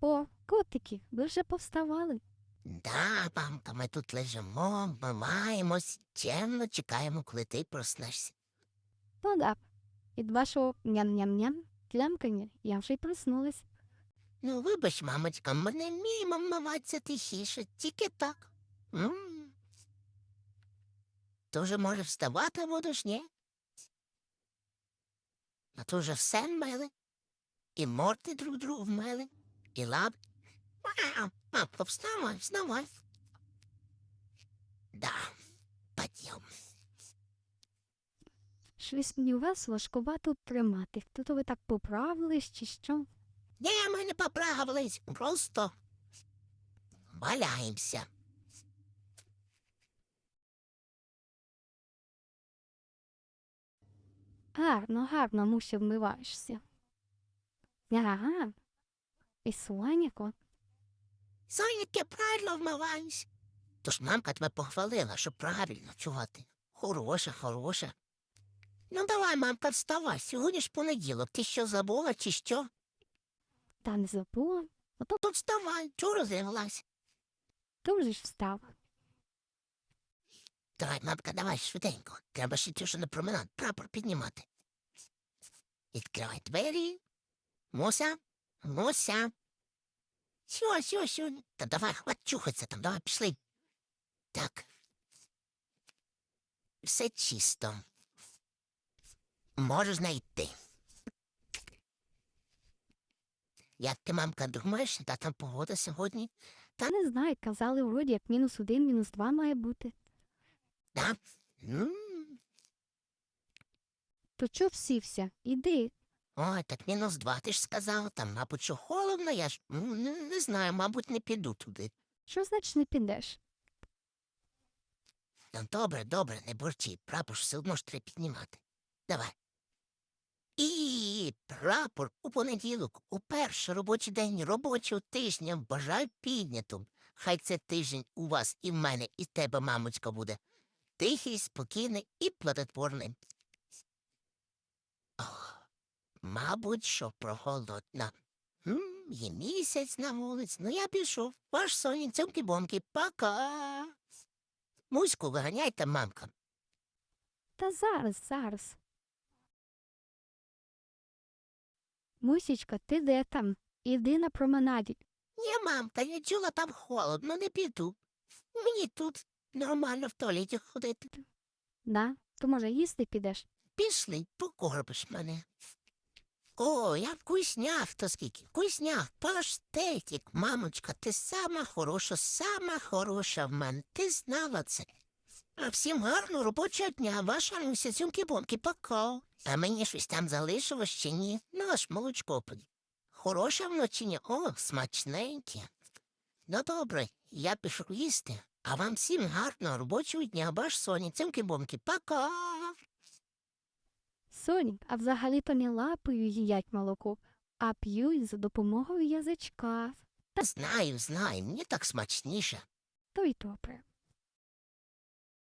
О, котики, ви вже повставали. Да, мамка, ми тут лежимо, мимаємось, чемно чекаємо, коли ти проснешся. Ну да. Від вашого ням-ням-ням клямкання я вже й проснулась. Ну, вибач, мамочка, ми не вміємо вмиватися тихіше, тільки так. м То вже може вставати будеш, ні? А то вже все вмили. І морди друг другу вмили, і лап. Вставай, вставай. Да, подъем. Щось мені вас важкувато тримати. То ви так поправились чи що? Ні, ми не поправились, просто валяємося. Гарно, гарно, муся вмиваєшся. Ага. І слоняко. Соняки правильно вмиваюсь. Тож мамка тебе похвалила, що правильно чувати. Хороша, хороша. Ну давай, мамка, вставай. Сьогодні ж понеділок. Ти що забула чи що? Та не забула. Ото Тут вставай, чого розлеглась? то вже ж встав. Давай, мамка, давай швиденько. Треба ще тюшу на променад, прапор піднімати. Відкривай двері. Муся, Муся. Сьо, сьо, сьо. Та давай, хват чухаться там, давай, пішли. Так. Все чисто. Можеш знайти. Як ти, мамка, думаєш, та там погода сьогодні? Та не знаю, казали вроді як мінус один, мінус два має бути. Да? М. То чо всівся? Іди. Ой, так мінус два, ти ж сказав, там, мабуть, що холодно, я ж не, не знаю, мабуть, не піду туди. Що значить не підеш? Ну, добре, добре, не борчи, прапор все одно ж треба піднімати. Давай. І прапор у понеділок, у перший робочий день робочого тижня бажаю піднятим. Хай це тиждень у вас і в мене, і в тебе, мамочка, буде. Тихий, спокійний і плодотворний. Мабуть, що прохолодно. М, Є місяць на вулиці, ну я пішов. Ваш сонік, цьомки-бомки, пока. Муську виганяйте, мамка. Та зараз, зараз. Мусічка, ти де там? Іди на променаді. Ні, мамка, я чула там холодно, не піду. Мені тут нормально в туалеті ходити. Да? То може їсти підеш? Пішли, покорбиш мене. О, я вкусняв, то скільки. Вкусняв, паштетик, мамочка, ти сама хороша, сама хороша в мене. Ти знала це. А всім гарного робочого дня, ваша Люся, цюмки-бомки, пока. А мені щось там залишилось чи ні? Ну, аж молочко пий. Хороше воно? О, смачненьке. Ну, добре, я пишу їсти. А вам всім гарного робочого дня, ваш Соні, цюмки-бомки, пока. Сонік, а взагалі-то не лапою їдять молоко, а п'ють за допомогою язичка. Знаю, знаю, мені так смачніше. То й добре.